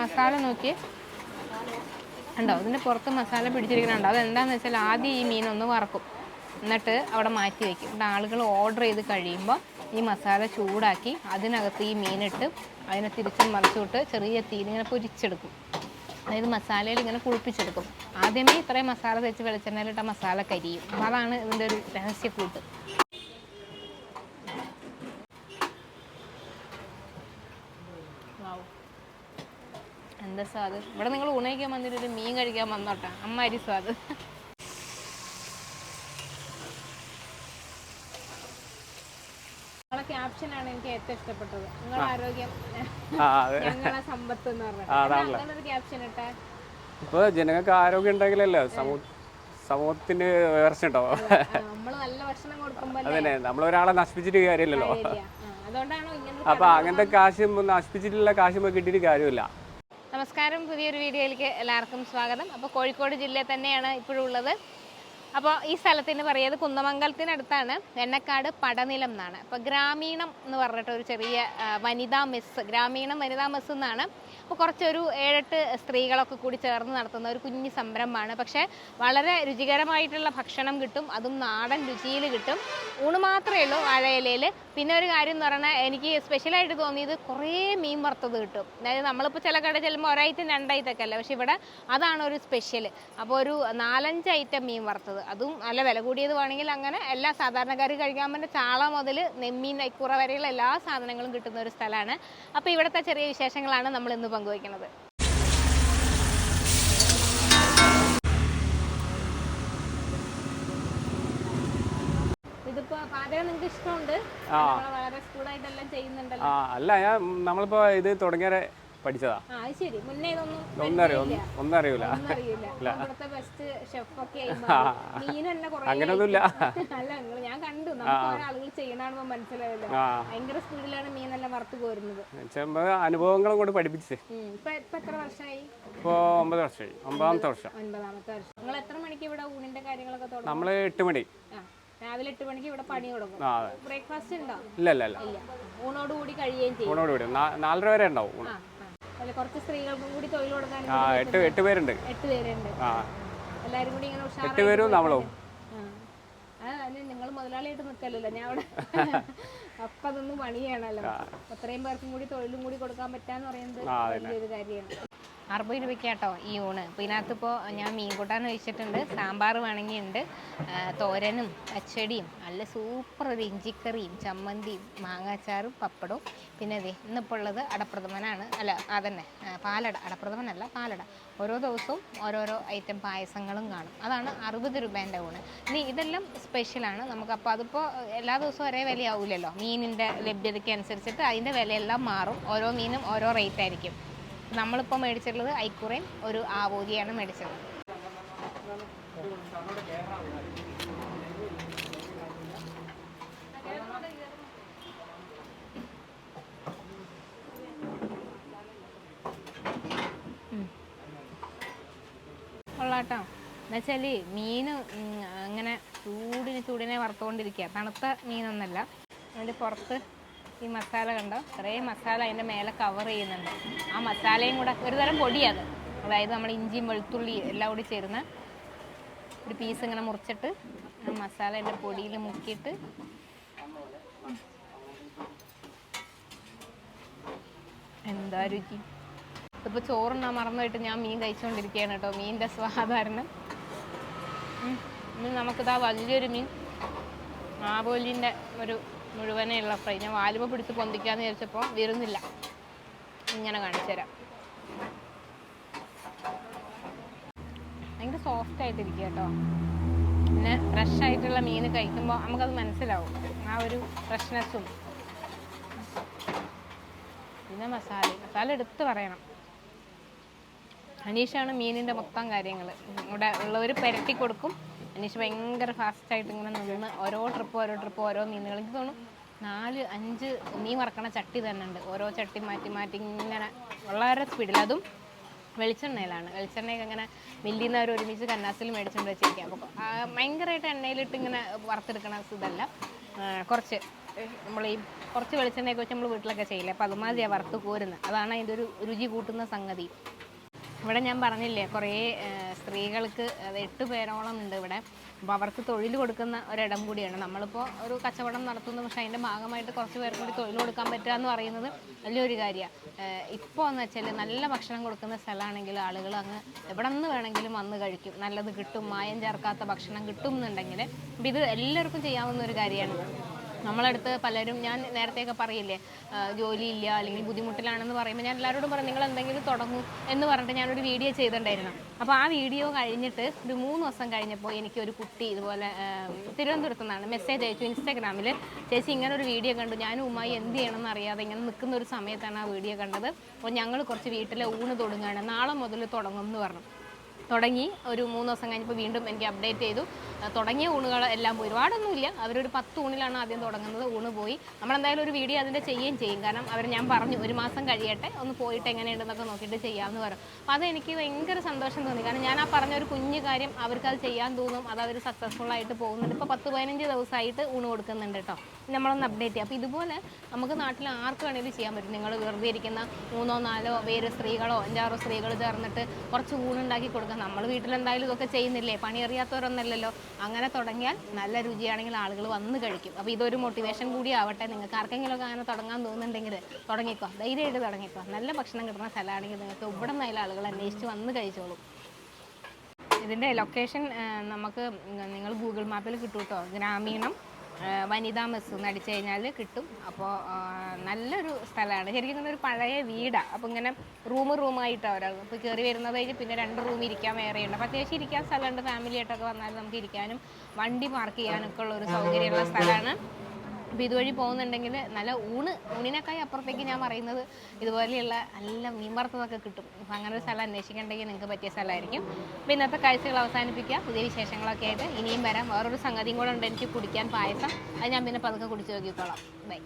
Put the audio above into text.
മസാല നോക്കി. ഉണ്ടോ ഇതിന്റെ പുറത്ത് മസാല പിടിച്ചിരിക്കുന്നുണ്ടോ. അതെന്താന്ന് വെച്ചാൽ ആദ്യം ഈ മീൻ ഒന്ന് വറക്കും. എന്നിട്ട് അവിടെ മാറ്റി വയ്ക്കും എന്നിട്ട് ആളുകൾ ഓർഡർ ചെയ്ത് കഴിയുമ്പോൾ ഈ മസാല ചൂടാക്കി അതിനകത്ത് ഈ മീനിട്ട് അതിനെ തിരിച്ചും മറിച്ചുവിട്ട് ചെറിയ തീയിൽ പൊരിച്ചെടുക്കും. അതായത് മസാലയിൽ ഇങ്ങനെ കുളിപ്പിച്ചെടുക്കും. ആദ്യമേ ഇത്രയും മസാല തേച്ച് വെളിച്ചെണ്ണയിലിട്ട മസാല കരിയും. അതാണ് ഇതിന്റെ ഒരു രഹസ്യക്കൂട്ട് എന്താ സ്വാദ് ഇവിടെ നിങ്ങൾ ഊണയിക്കാൻ വന്നിട്ട് ഒരു മീൻ കഴിക്കാൻ വന്നോട്ടെ. അമ്മാരി സ്വാദ് ക്യാപ്ഷനാണ് എനിക്ക് ഏറ്റവും ഇഷ്ടപ്പെട്ടത്. നിങ്ങളുടെ ആരോഗ്യം ഞങ്ങളെ സമ്പത്ത് എന്ന് പറഞ്ഞത്. അങ്ങനെ ക്യാപ്ഷൻ ഇട്ടെ. ജനങ്ങൾക്ക് ആരോഗ്യം ഉണ്ടെങ്കിലല്ലേ സമൂഹ സമൂഹത്തിന് ഉയർച്ച ഉണ്ടാവും. നമ്മൾ നല്ല ഭക്ഷണം കൊടുക്കുമ്പോൾ അതന്നെ. നമ്മൾ ഒരാളെ നശിപ്പിച്ചിട്ട് കാര്യമില്ലല്ലോ. അതുകൊണ്ടാണോ ഇങ്ങനെ അപ്പൊ അങ്ങനത്തെ കാശ് നശിപ്പിച്ചിട്ടുള്ള കാശ് കിട്ടിയിട്ട് കാര്യമില്ല. നമസ്കാരം. പുതിയൊരു വീഡിയോയിലേക്ക് എല്ലാവർക്കും സ്വാഗതം. അപ്പോൾ കോഴിക്കോട് ജില്ലയിൽ തന്നെയാണ് ഇപ്പോഴും ഉള്ളത്. അപ്പോൾ ഈ സ്ഥലത്തിന് പറയുന്നത് കുന്നമംഗലത്തിനടുത്താണ് എണ്ണക്കാട് പടനിലം എന്നാണ്. അപ്പോൾ ഗ്രാമീണം എന്ന് പറഞ്ഞിട്ട് ഒരു ചെറിയ വനിതാ മെസ്സ് ഗ്രാമീണം വനിതാ മെസ്സ് എന്നാണ്. അപ്പോൾ കുറച്ചൊരു ഏഴെട്ട് സ്ത്രീകളൊക്കെ കൂടി ചേർന്ന് നടത്തുന്ന ഒരു കുഞ്ഞു സംരംഭമാണ്. പക്ഷേ വളരെ രുചികരമായിട്ടുള്ള ഭക്ഷണം കിട്ടും അതും നാടൻ രുചിയിൽ കിട്ടും. ഊണ് മാത്രമേ ഉള്ളൂ വാഴയിലയിൽ പിന്നെ ഒരു കാര്യം എന്ന് പറഞ്ഞാൽ എനിക്ക് സ്പെഷ്യലായിട്ട് തോന്നിയത് കുറേ മീൻ വറുത്തത് കിട്ടും. അതായത് നമ്മളിപ്പോൾ ചില കട ചെല്ലുമ്പോൾ ഒരൈറ്റം രണ്ടായിട്ടൊക്കെ അല്ല? പക്ഷെ ഇവിടെ അതാണ് ഒരു സ്പെഷ്യൽ അപ്പോൾ ഒരു നാലഞ്ച് ഐറ്റം മീൻ വറുത്തത്. അതും നല്ല വില കൂടിയത് വേണമെങ്കിൽ അങ്ങനെ എല്ലാ സാധാരണക്കാർക്ക് കഴിക്കാൻ പറ്റുന്ന ചാള മുതൽ നെമ്മീൻ ഐക്കുറ വരെയുള്ള എല്ലാ സാധനങ്ങളും കിട്ടുന്ന ഒരു സ്ഥലമാണ്. അപ്പോൾ ഇവിടുത്തെ ചെറിയ വിശേഷങ്ങളാണ് നമ്മൾ ഇന്ന് പങ്കുവയ്ക്കുന്നത്. ആ. അല്ല ഞാൻ നമ്മളിപ്പോ ഇത് തുടങ്ങിയ പഠിച്ചതാ? ആ അത് മുന്നേ ഇതൊന്നും ഒന്നും അറിയോ? ഒന്നും അറിയൂല. ഒന്നും അറിയില്ല ഇവിടുത്തെ ബെസ്റ്റ് ഷെഫ് ഒക്കെ മീൻ തന്നെ കുറേ അങ്ങനൊന്നുമില്ല. ഞാൻ കണ്ടു. ആളുകൾ ഭയങ്കര സ്പീഡിലാണ് മീനെല്ലാം വറുത്ത് കോരുന്നത്. ചെമ്പ അനുഭവങ്ങളും കൊണ്ട് പഠിപ്പിച്ചേ. ഇപ്പൊ ഇപ്പൊ എത്ര വർഷമായി ഇപ്പോൾ ഒമ്പത് വർഷമായി ഒമ്പതാമത്തെ വർഷം. ഒൻപതാമത്തെ വർഷം. നിങ്ങൾ എത്ര മണിക്ക് ഇവിടെ ഊണിന്റെ കാര്യങ്ങളൊക്കെ തുടങ്ങും? നമ്മൾ എട്ട് മണി. രാവിലെ എട്ട് മണിക്ക് ഇവിടെ പണി തുടങ്ങും. ബ്രേക്ക്ഫാസ്റ്റ് ഉണ്ടോ? ഇല്ല ഇല്ല ഇല്ല. ഊണോട് കൂടി കഴിയുകയും ചെയ്യും. ഊണോട് കൂടി. നാലര വരെ ഉണ്ടാവും കുറച്ച് സ്ത്രീകൾക്കും കൂടി തൊഴിൽ കൊടുക്കാൻ ആ എട്ട് എട്ട് പേരുണ്ട്. എട്ട് പേരുണ്ട്. ആ. എല്ലാവരും കൂടി ഇങ്ങനെ എട്ട് ഉഷാറായിട്ട് പേരും നമ്മളും? നിങ്ങൾ മുതലാളിയായിട്ട് നിൽക്കല്ലോ ഞാൻ അവിടെ അപ്പൊ അതൊന്നും പണിയാണല്ലോ. അത്രയും പേർക്കും കൂടി തൊഴിലും കൂടി കൊടുക്കാൻ പറ്റാന്ന് പറയുന്നത് വലിയൊരു കാര്യമാണ്. അറുപത് രൂപയ്ക്കാട്ടോ ഈ ഊണ്. അപ്പോൾ ഇതിനകത്ത് ഇപ്പോൾ ഞാൻ മീൻ കൂട്ടാൻ ഒഴിച്ചിട്ടുണ്ട് സാമ്പാർ വേണമെങ്കിൽ ഉണ്ട് തോരനും പച്ചടിയും നല്ല സൂപ്പർ ഒരു ഇഞ്ചിക്കറിയും ചമ്മന്തിയും മാങ്ങാച്ചാറും പപ്പടവും. പിന്നെ അതെ ഇന്നിപ്പോൾ ഉള്ളത് അടപ്രഥമനാണ്. അല്ല അതന്നെ. പാലട. അടപ്രഥമനല്ല പാലട. ഓരോ ദിവസവും ഓരോരോ ഐറ്റം പായസങ്ങളും കാണും. അതാണ് അറുപത് രൂപേന്റെ ഊണ്. ഇനി ഇതെല്ലാം സ്പെഷ്യലാണ്. നമുക്ക് അപ്പോൾ അതിപ്പോൾ എല്ലാ ദിവസവും ഒരേ വിലയാവില്ലല്ലോ മീനിന്റെ ലഭ്യതയ്ക്ക് അനുസരിച്ചിട്ട് അതിന്റെ വിലയെല്ലാം മാറും. ഓരോ മീനും ഓരോ റേറ്റ് ആയിരിക്കും നമ്മളിപ്പോൾ മേടിച്ചിട്ടുള്ളത് ഐക്കുറയും ഒരു ആവോലിയാണ് മേടിച്ചത്. കൊള്ളാട്ടോ എന്നുവെച്ചാൽ മീൻ അങ്ങനെ ചൂടിന് ചൂടിനെ വറുത്തുകൊണ്ടിരിക്കുക. തണുത്ത മീനൊന്നല്ല അതിന്റെ പുറത്ത് ഈ മസാല കണ്ടോ? കുറേ മസാല അതിന്റെ മേലെ കവർ ചെയ്യുന്നുണ്ട്. ആ മസാലയും കൂടെ ഒരു തരം പൊടിയത് അതായത് നമ്മൾ ഇഞ്ചിയും വെളുത്തുള്ളി എല്ലാം കൂടി ചേരുന്ന ഒരു പീസ് ഇങ്ങനെ മുറിച്ചിട്ട് ആ മസാല അതിന്റെ പൊടിയിൽ മുക്കിയിട്ട് എന്താ രുചി? ഇതിപ്പോൾ ചോറുണ്ണാൻ മറന്നുപോയിട്ട് ഞാൻ മീൻ കഴിച്ചുകൊണ്ടിരിക്കുകയാണ് കേട്ടോ. മീനിന്റെ സ്വാധാരണം നമുക്കിതാ വലിയൊരു മീൻ. ആവോലിന്റെ ഒരു മുഴുവനെയുള്ള ഫ്രൈ. ഞാൻ വാലുമ പിടിച്ച് പൊന്തിക്കാന്ന് വിചാരിച്ചപ്പോൾ വരുന്നില്ല. ഇങ്ങനെ കാണിച്ചു തരാം. ഭയങ്കര സോഫ്റ്റ് ആയിട്ടിരിക്കുക കേട്ടോ. പിന്നെ ഫ്രഷ് ആയിട്ടുള്ള മീൻ കഴിക്കുമ്പോൾ നമുക്കത് മനസ്സിലാവും. ആ ഒരു ഫ്രഷ്നെസ്സും പിന്നെ മസാല. മസാല എടുത്ത് പറയണം. അനീഷാണ് മീനിന്റെ മൊത്തം കാര്യങ്ങൾ ഇവിടെ ഉള്ളവർ പുരട്ടി കൊടുക്കും. അനീഷ് ഭയങ്കര ഫാസ്റ്റായിട്ട് ഇങ്ങനെ നിന്ന്. ഓരോ ട്രിപ്പ് ഓരോ ട്രിപ്പ് ഓരോ മീനുകൾ. എനിക്ക് തോന്നുന്നു നാല് അഞ്ച് മീൻ വറക്കണ ചട്ടി തന്നെ ഉണ്ട്. ഓരോ ചട്ടി മാറ്റി മാറ്റി ഇങ്ങനെ വളരെ സ്പീഡിൽ അതും വെളിച്ചെണ്ണയിലാണ്. വെളിച്ചെണ്ണയൊക്കെ ഇങ്ങനെ മില്ലിന്നവർ ഒരുമിച്ച് കന്നാസിൽ മേടിച്ചുകൊണ്ട് വെച്ചിരിക്കുക അപ്പോൾ ഭയങ്കരമായിട്ട് എണ്ണയിലിട്ട് ഇങ്ങനെ വറുത്തെടുക്കണ ഇതല്ല. കുറച്ച് നമ്മൾ ഈ കുറച്ച് വെളിച്ചെണ്ണയൊക്കെ വെച്ച് നമ്മൾ വീട്ടിലൊക്കെ ചെയ്യില്ലേ? അപ്പോൾ അതുമാതിരിയാണ് വറുത്ത് കോരുന്നത് അതാണ് അതിന്റെ ഒരു രുചി കൂട്ടുന്ന സംഗതി. ഇവിടെ ഞാൻ പറഞ്ഞില്ലേ കുറേ സ്ത്രീകൾക്ക് അത് എട്ട് പേരോളം ഉണ്ട് ഇവിടെ. അപ്പോൾ അവർക്ക് തൊഴിൽ കൊടുക്കുന്ന ഒരിടം കൂടിയാണ്. നമ്മളിപ്പോൾ ഒരു കച്ചവടം നടത്തുന്നു പക്ഷേ അതിന്റെ ഭാഗമായിട്ട് കുറച്ച് പേർക്ക് കൂടി തൊഴിൽ കൊടുക്കാൻ പറ്റുക എന്ന് പറയുന്നത് വലിയൊരു കാര്യമാണ് ഇപ്പോൾ എന്ന് വെച്ചാൽ നല്ല ഭക്ഷണം കൊടുക്കുന്ന സ്ഥലമാണെങ്കിൽ ആളുകൾ അങ്ങ് എവിടെ നിന്ന് വേണമെങ്കിലും വന്ന് കഴിക്കും. നല്ലത് കിട്ടും മായം ചേർക്കാത്ത ഭക്ഷണം കിട്ടും എന്നുണ്ടെങ്കിൽ ഇത് എല്ലാവർക്കും ചെയ്യാവുന്ന ഒരു കാര്യമാണ് നമ്മളടുത്ത് പലരും ഞാൻ നേരത്തെയൊക്കെ പറയില്ലേ ജോലി ജോലിയില്ല അല്ലെങ്കിൽ ബുദ്ധിമുട്ടിലാണെന്ന് പറയുമ്പോൾ ഞാൻ എല്ലാവരോടും പറയും നിങ്ങൾ എന്തെങ്കിലും തുടങ്ങും എന്ന് പറഞ്ഞിട്ട് ഞാനൊരു വീഡിയോ ചെയ്തിട്ടുണ്ടായിരുന്നു. അപ്പോൾ ആ വീഡിയോ കഴിഞ്ഞിട്ട് ഒരു മൂന്ന് ദിവസം കഴിഞ്ഞപ്പോൾ എനിക്ക് ഒരു കുട്ടി ഇതുപോലെ തിരുവനന്തപുരത്ത് നിന്നാണ് മെസ്സേജ് അയച്ചു ഇൻസ്റ്റാഗ്രാമിൽ ചേച്ചി ഇങ്ങനെ ഒരു വീഡിയോ കണ്ടു. ഞാനും ഉമ്മായി എന്ത് ചെയ്യണമെന്ന് അറിയാതെ ഇങ്ങനെ നിൽക്കുന്ന ഒരു സമയത്താണ് ആ വീഡിയോ കണ്ടത്. അപ്പോൾ ഞങ്ങൾ കുറച്ച് വീട്ടിലെ ഊണ് തുടങ്ങുകയാണ് നാളെ മുതൽ തുടങ്ങും എന്ന് പറഞ്ഞു. തുടങ്ങി. ഒരു മൂന്ന് ദിവസം കഴിഞ്ഞപ്പോൾ വീണ്ടും എനിക്ക് അപ്ഡേറ്റ് ചെയ്തു. തുടങ്ങിയ ഊണുകൾ എല്ലാം പോയി. ഒരുപാടൊന്നുമില്ല. അവരൊരു പത്ത് ഊണിലാണ് ആദ്യം തുടങ്ങുന്നത്. ഊണ് പോയി. നമ്മളെന്തായാലും ഒരു വീഡിയോ അതിന്റെ ചെയ്യുകയും ചെയ്യും. കാരണം അവർ ഞാൻ പറഞ്ഞു ഒരു മാസം കഴിയട്ടെ ഒന്ന് പോയിട്ട് എങ്ങനെയുണ്ടെന്നൊക്കെ നോക്കിയിട്ട് ചെയ്യാമെന്ന് പറഞ്ഞു. അപ്പോൾ അതെനിക്ക് ഭയങ്കര സന്തോഷം തോന്നി. കാരണം ഞാൻ ആ പറഞ്ഞ ഒരു കുഞ്ഞു കാര്യം അവർക്ക് അത് ചെയ്യാൻ തോന്നും. അത് അവർ സക്സസ്ഫുൾ ആയിട്ട് പോകുന്നുണ്ട്. ഇപ്പോൾ പത്ത് പതിനഞ്ച് ദിവസമായിട്ട് ഊണ് കൊടുക്കുന്നുണ്ട് കേട്ടോ. നമ്മളൊന്ന് അപ്ഡേറ്റ് ചെയ്യാം. അപ്പോൾ ഇതുപോലെ നമുക്ക് നാട്ടിൽ ആർക്ക് വേണമെങ്കിലും ചെയ്യാൻ പറ്റും. നിങ്ങൾ വെറുതെ ഇരിക്കുന്ന മൂന്നോ നാലോ പേര് സ്ത്രീകളോ അഞ്ചാറോ സ്ത്രീകൾ ചേർന്നിട്ട് കുറച്ച് ഊണുണ്ടാക്കി കൊടുക്കാം നമ്മൾ വീട്ടിലെന്തായാലും ഇതൊക്കെ ചെയ്യുന്നില്ലേ? പണി അറിയാത്തവരൊന്നല്ലല്ലോ അങ്ങനെ തുടങ്ങിയാൽ നല്ല രുചിയാണെങ്കിൽ ആളുകൾ വന്ന് കഴിക്കും. അപ്പോൾ ഇതൊരു മോട്ടിവേഷൻ കൂടി ആവട്ടെ. നിങ്ങൾക്ക് ആർക്കെങ്കിലുമൊക്കെ അങ്ങനെ തുടങ്ങാൻ തോന്നുന്നുണ്ടെങ്കിൽ തുടങ്ങിക്കോ. ധൈര്യമായിട്ട് തുടങ്ങിക്കോ. നല്ല ഭക്ഷണം കിട്ടുന്ന സ്ഥലമാണെങ്കിൽ നിങ്ങൾക്ക് ഇവിടെ നിന്നായാലും ആളുകൾ അന്വേഷിച്ച് വന്ന് കഴിച്ചോളും. ഇതിന്റെ ലൊക്കേഷൻ നമുക്ക് നിങ്ങൾ ഗൂഗിൾ മാപ്പിൽ കിട്ടും കേട്ടോ ഗ്രാമീണം വനിതാ മെസ് എന്ന് അടിച്ചു കഴിഞ്ഞാൽ കിട്ടും അപ്പോൾ നല്ലൊരു സ്ഥലമാണ്. ശരിക്കും ഇങ്ങനെ ഒരു പഴയ വീടാണ് അപ്പോൾ ഇങ്ങനെ റൂം റൂമായിട്ടാണ് ഒരാൾ അപ്പോൾ കയറി വരുന്നത് കഴിഞ്ഞ് പിന്നെ രണ്ട് റൂം ഇരിക്കാൻ വേറെയുണ്ട് അപ്പോൾ അത്യാവശ്യം ഇരിക്കാൻ സ്ഥലമുണ്ട്. ഫാമിലി ആയിട്ടൊക്കെ വന്നാൽ നമുക്ക് ഇരിക്കാനും വണ്ടി പാർക്ക് ചെയ്യാനൊക്കെ ഉള്ള ഒരു സൗകര്യമുള്ള സ്ഥലമാണ്. അപ്പോൾ ഇതുവഴി പോകുന്നുണ്ടെങ്കിൽ നല്ല ഊണ് ഊണിനേക്കായി അപ്പുറത്തേക്ക് ഞാൻ പറയുന്നത് ഇതുപോലെയുള്ള നല്ല മീൻ വറുത്തതൊക്കെ കിട്ടും. അപ്പോൾ അങ്ങനെ ഒരു സ്ഥലം അന്വേഷിക്കണ്ടെങ്കിൽ നിങ്ങൾക്ക് പറ്റിയ സ്ഥലമായിരിക്കും. അപ്പോൾ ഇന്നത്തെ കാഴ്ചകൾ അവസാനിപ്പിക്കുക. പുതിയ വിശേഷങ്ങളൊക്കെ ആയിട്ട് ഇനിയും വരാം. വേറൊരു സംഗതിയും കൂടെ ഉണ്ട്. എനിക്ക് കുടിക്കാൻ പായസം. അത് ഞാൻ പിന്നെ പതുക്കെ കുടിച്ച് നോക്കിക്കോളാം. ബൈ.